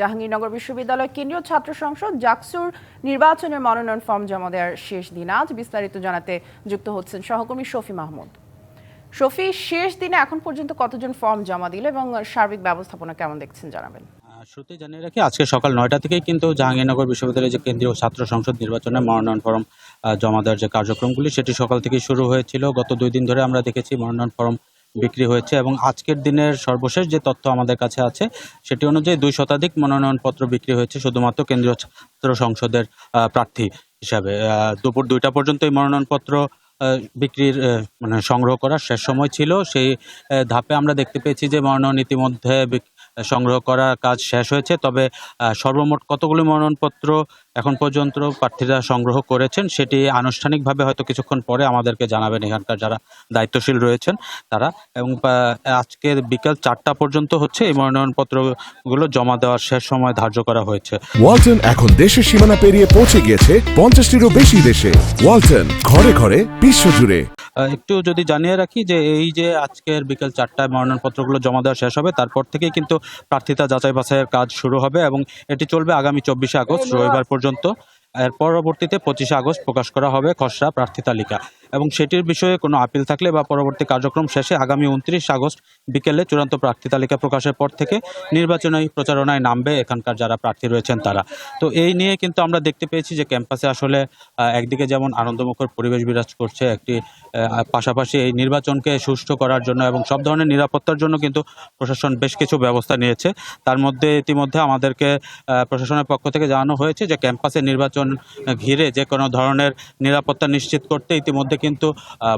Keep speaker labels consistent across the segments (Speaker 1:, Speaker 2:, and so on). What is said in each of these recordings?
Speaker 1: জাহাঙ্গীরনগর বিশ্ববিদ্যালয় কেন্দ্রীয় ছাত্র সংসদ জাকসুর নির্বাচনের মনোনয়ন ফর্ম জমা দেওয়ার শেষ দিন আজ। বিস্তারিত জানাতে যুক্ত হচ্ছেন সহকর্মী শফি মাহমুদ। শফি শেষ দিনে এখন পর্যন্ত কতজন ফর্ম জমা দিল এবং সার্বিক ব্যবস্থাপনা কেমন দেখছেন জানাবেন?
Speaker 2: আহ, জানিয়ে রাখি আজকে সকাল নয়টা থেকেই কিন্তু জাহাঙ্গীরনগর বিশ্ববিদ্যালয়ের যে কেন্দ্রীয় ছাত্র সংসদ নির্বাচনে মনোনয়ন ফর্ম জমা দেওয়ার যে কার্যক্রমগুলি সেটি সকাল থেকেই শুরু হয়েছিল। গত দুই দিন ধরে আমরা দেখেছি মনোনয়ন ফর্ম বিক্রি হয়েছে এবং আজকের দিনের সর্বশেষ যে তথ্য আমাদের কাছে আছে, সেটি অনুযায়ী দুই শতাধিক মনোনয়নপত্র বিক্রি হয়েছে শুধুমাত্র কেন্দ্রীয় ছাত্র সংসদের প্রার্থী হিসাবে। দুপুর দুইটা পর্যন্ত এই মনোনয়নপত্র বিক্রির মানে সংগ্রহ করার শেষ সময় ছিল। সেই ধাপে আমরা দেখতে পেয়েছি যে মনোনয়ন ইতিমধ্যে সংগ্রহ করা কাজ শেষ হয়েছে। তবে সর্বমোট কতগুলি মনোনয়নপত্র এখন পর্যন্ত প্রার্থীরা সংগ্রহ করেছেন সেটি আনুষ্ঠানিকভাবে হয়তো কিছুক্ষণ পরে আমাদেরকে জানাবেন এখানকার যারা দায়িত্বশীল রয়েছেন তারা। এবং আহ, আজকের বিকাল চারটা পর্যন্ত হচ্ছে এই মনোনয়নপত্রগুলো জমা দেওয়ার শেষ সময় ধার্য করা হয়েছে।
Speaker 3: ওয়ালটন এখন দেশের সীমানা পেরিয়ে পৌঁছে গিয়েছে পঞ্চাশটিরও বেশি দেশে। ওয়ালটন ঘরে ঘরে বিশ্বজুড়ে।
Speaker 2: আহ, একটু যদি জানিয়ে রাখি যে এই যে আজকের বিকেল চারটায় মনোনয়নপত্রগুলো জমা দেওয়া শেষ হবে তারপর থেকেই কিন্তু প্রার্থিতা যাচাই বাছাইয়ের কাজ শুরু হবে এবং এটি চলবে আগামী চব্বিশে আগস্ট রবিবার পর্যন্ত। এর পরবর্তীতে পঁচিশে আগস্ট প্রকাশ করা হবে খসড়া প্রার্থী তালিকা এবং সেটির বিষয়ে কোনো আপিল থাকলে বা পরবর্তী কার্যক্রম শেষে আগামী উনত্রিশ আগস্ট বিকেলে চূড়ান্ত প্রার্থী তালিকা প্রকাশের পর থেকে নির্বাচনী প্রচারণায় নামবে এখানকার যারা প্রার্থী রয়েছেন তারা। তো এই নিয়ে কিন্তু আমরা দেখতে পেয়েছি যে ক্যাম্পাসে আসলে একদিকে যেমন আনন্দমুখর পরিবেশ বিরাজ করছে একটি পাশাপাশি এই নির্বাচনকে সুষ্ঠু করার জন্য এবং সব ধরনের নিরাপত্তার জন্য কিন্তু প্রশাসন বেশ কিছু ব্যবস্থা নিয়েছে। তার মধ্যে ইতিমধ্যে আমাদেরকে প্রশাসনের পক্ষ থেকে জানানো হয়েছে যে ক্যাম্পাসে নির্বাচন ঘিরে যে কোনো ধরনের নিরাপত্তা নিশ্চিত করতে ইতিমধ্যে কিন্তু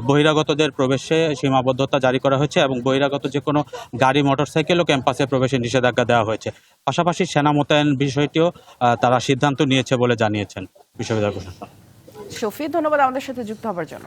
Speaker 2: বহিরাগতদের প্রবেশে সীমাবদ্ধতা জারি করা হয়েছে এবং বহিরাগত যে কোনো গাড়ি মোটরসাইকেলও ক্যাম্পাসে প্রবেশে নিষেধাজ্ঞা দেওয়া হয়েছে। পাশাপাশি সেনা মোতায়েন বিষয়টিও তারা সিদ্ধান্ত নিয়েছে বলে জানিয়েছেন বিশ্ববিদ্যালয় প্রশাসন
Speaker 1: শফি ধন্যবাদ আমাদের সাথে যুক্ত হবার জন্য।